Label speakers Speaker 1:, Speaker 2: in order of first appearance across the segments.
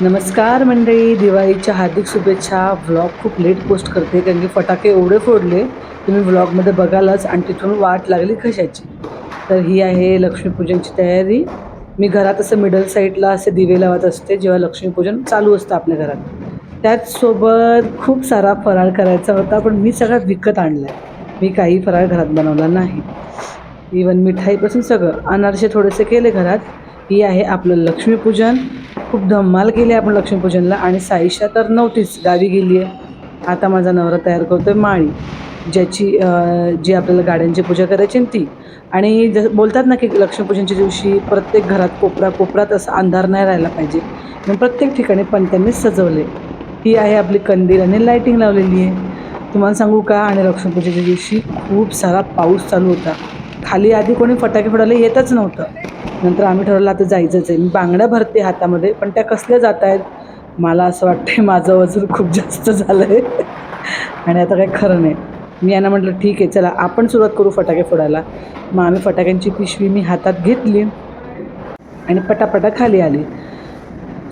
Speaker 1: नमस्कार मंडळी दिवाळीच्या हार्दिक शुभेच्छा. व्लॉग खूप लेट पोस्ट करते कारण की फटाके एवढे फोडले तुम्ही व्लॉगमध्ये बघालच आणि तिथून वाट लागली कशाची. तर ही आहे लक्ष्मीपूजनची तयारी. मी घरात असं मिडल साईडला असे दिवे लावत असते जेव्हा लक्ष्मीपूजन चालू असतं आपल्या घरात. त्याचसोबत खूप सारा फराळ करायचा होता पण मी सगळा विकत आणला आहे मी काही फराळ घरात बनवला नाही. इवन मिठाईपासून सगळं. अनारसे थोडेसे केले घरात. ही आहे आपलं लक्ष्मीपूजन. खूप धम्माल केली आपण लक्ष्मीपूजनला आणि साईशा तर नव्हतीच. गावी गेली आहे. आता माझा नवरा तयार करतो आहे माळी ज्याची जी आपल्याला गाड्यांची पूजा करायची ती. आणि जसं बोलतात ना की लक्ष्मीपूजनच्या दिवशी प्रत्येक घरात कोपरा कोपरात असा अंधार नाही राहिला पाहिजे. म्हणून प्रत्येक ठिकाणी पंत्यांनी सजवले ही आहे आपली कंदील आणि लायटिंग लावलेली आहे. तुम्हाला सांगू का? आणि लक्ष्मीपूजेच्या दिवशी खूप सारा पाऊस चालू होता. खाली आधी कोणी फटाके फोडायला येतच नव्हतं. नंतर आम्ही ठरवलं आता जायचंच आहे. मी बांगड्या भरते हातामध्ये पण त्या कसल्या जात आहेत? मला असं वाटतं माझं वजन खूप जास्त झालं आहे आणि आता काही खरं नाही. मी यांना म्हटलं ठीक आहे चला आपण सुरुवात करू फटाके फोडायला. मग आम्ही फटाक्यांची पिशवी मी हातात घेतली आणि पटापटा खाली आली.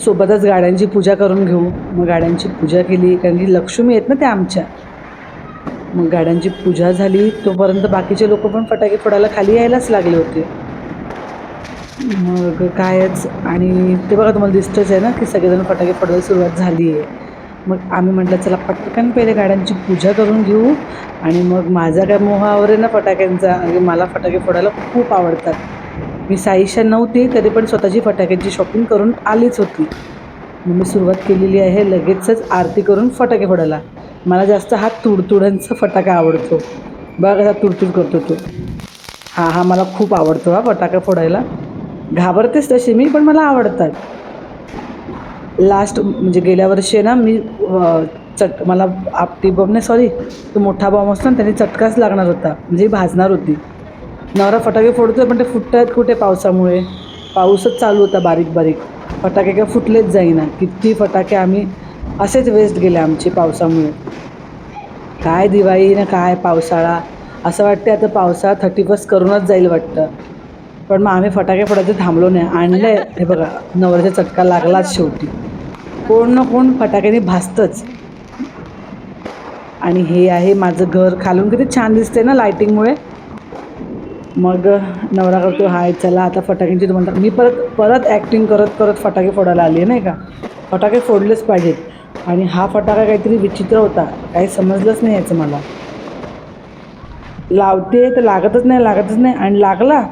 Speaker 1: सोबतच गाड्यांची पूजा करून घेऊ. मग गाड्यांची पूजा केली कारण की लक्ष्मी आहेत ना त्या आमच्या. मग गाड्यांची पूजा झाली तोपर्यंत बाकीचे लोक पण फटाके फोडायला खाली यायलाच लागले होते. मग कायच आणि ते बघा तुम्हाला दिसतंच आहे ना की सगळेजण फटाके फोडायला सुरुवात झाली आहे. मग आम्ही म्हटलं चला पटकन पहिले गाड्यांची पूजा करून घेऊ. आणि मग माझा काय मोहावर आहे ना फटाक्यांचा आणि मला फटाके फोडायला खूप आवडतात. मी साईशा नव्हती तरी पण स्वतःची फटाक्यांची शॉपिंग करून आलीच होती. मग मी सुरुवात केलेली आहे लगेचच आरती करून फटाके फोडायला. मला जास्त हा तुडतुड्यांचा फटाका आवडतो. बघा कसा तुडतुड करतो तो. हा हा मला खूप आवडतो हा फटाका फोडायला. घाबरतेच तशी मी पण मला आवडतात. लास्ट म्हणजे गेल्या वर्षी आहे ना मी चट मला आपटी बॉम्ब नाही सॉरी तो मोठा बॉम्ब असतो ना त्याने चटकाच लागणार होता. म्हणजे भाजणार होती. नवरा फटाके फोडतो पण ते फुटत आहेत कुठे पावसामुळे? पाऊसच चालू होता बारीक बारीक. फटाके काय फुटलेच जाईना. किती फटाके आम्ही असेच वेस्ट गेले आमचे पावसामुळे. काय दिवाळी ना काय पावसाळा. असं वाटते आता पावसाळा थर्टी फर्स्ट करूनच जाईल वाटतं. पण मग आम्ही फटाके फोडायचे थांबलो नाही. आणले. हे बघा नवऱ्याचा चटका लागलाच शेवटी. कोण ना कोण फटाक्याने भासतंच आणि हे आहे माझं घर. खालून किती छान दिसते ना लायटिंगमुळे मग नवरा करतो हाय चला आता फटाक्यांची तुम्हाला मी परत परत ॲक्टिंग करत करत फटाके फोडायला आली नाही का? फटाके फोडलेच पाहिजेत. आणि हा फटाका काहीतरी विचित्र होता. काही समजलंच नाही याचं मला. लावते तर लागतच नाही लागतच नाही. आणि लागला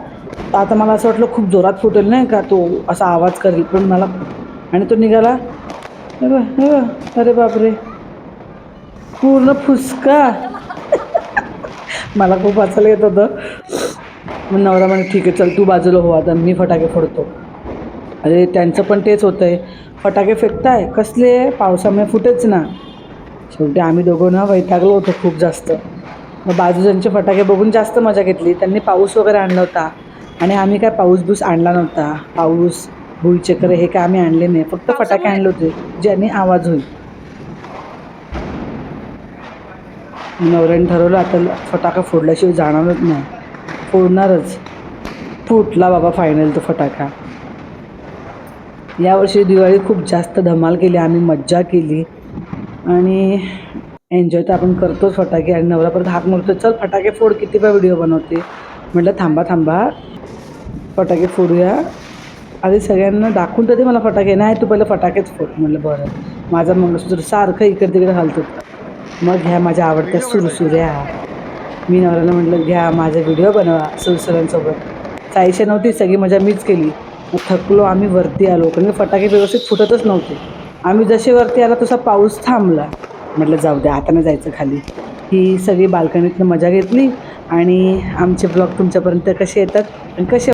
Speaker 1: आता मला असं वाटलं खूप जोरात फुटेल नाही का? तो असा आवाज करेल. पण मला आणि तो निघाला. अरे बापरे. पूर्ण फुसका. मला खूप वाचायला येत होतं. मग नवरा म्हणे ठीक आहे चल तू बाजूला हो. आता मी फटाके फोडतो. अरे त्यांचं पण तेच होतं आहे फटाके फेकताय? कसले? पावसामुळे फुटेच ना. शेवटी आम्ही दोघं ना वैतागलो होतो खूप जास्त. मग बाजूच्यांचे फटाके बघून जास्त मजा घेतली. त्यांनी पाऊस वगैरे आणला होता. आणि आम्ही काय पाऊस बूस आणला नव्हता. पाऊस भुईचक्र हे काय आम्ही आणले नाही. फक्त फटाके आणले होते ज्याने आवाज होईल. नवऱ्याने ठरवलं आता फटाका फोडल्याशिवाय जाणारच नाही. फोडणारच. फुटला बाबा फायनल तो फटाका. यावर्षी दिवाळी खूप जास्त धमाल केली आम्ही मज्जा केली. आणि एन्जॉय तर आपण करतोच फटाके. आणि नवरा परत हाक मारतो चल फटाके फोड किती वेळा व्हिडिओ बनवते? म्हटलं थांबा थांबा. फटाके फोडूया. आधी सगळ्यांना दाखवून तर मला फटाके. नाही तू पहिलं फटाकेच फोड. म्हटलं बरं. माझा मंगळसूत्र सारखं इकडे तिकडे घालतो मग घ्या माझ्या आवडत्या सुरसुऱ्या. मी नवऱ्याला म्हटलं घ्या माझा व्हिडिओ बनवा सुरसुऱ्यांसोबत. साईशा नव्हती सगळी मजा मीच केली. मग थकलो आम्ही वरती आलो. कारण फटाके व्यवस्थित फुटतच नव्हते. आम्ही जसे वरती आला तसा पाऊस थांबला. म्हटलं जाऊ द्या आता नाही जायचं खाली. ही सगळी बाल्कनीतनं मजा घेतली. आणि आमचे ब्लॉग तुमच्यापर्यंत कसे येतात आणि कसे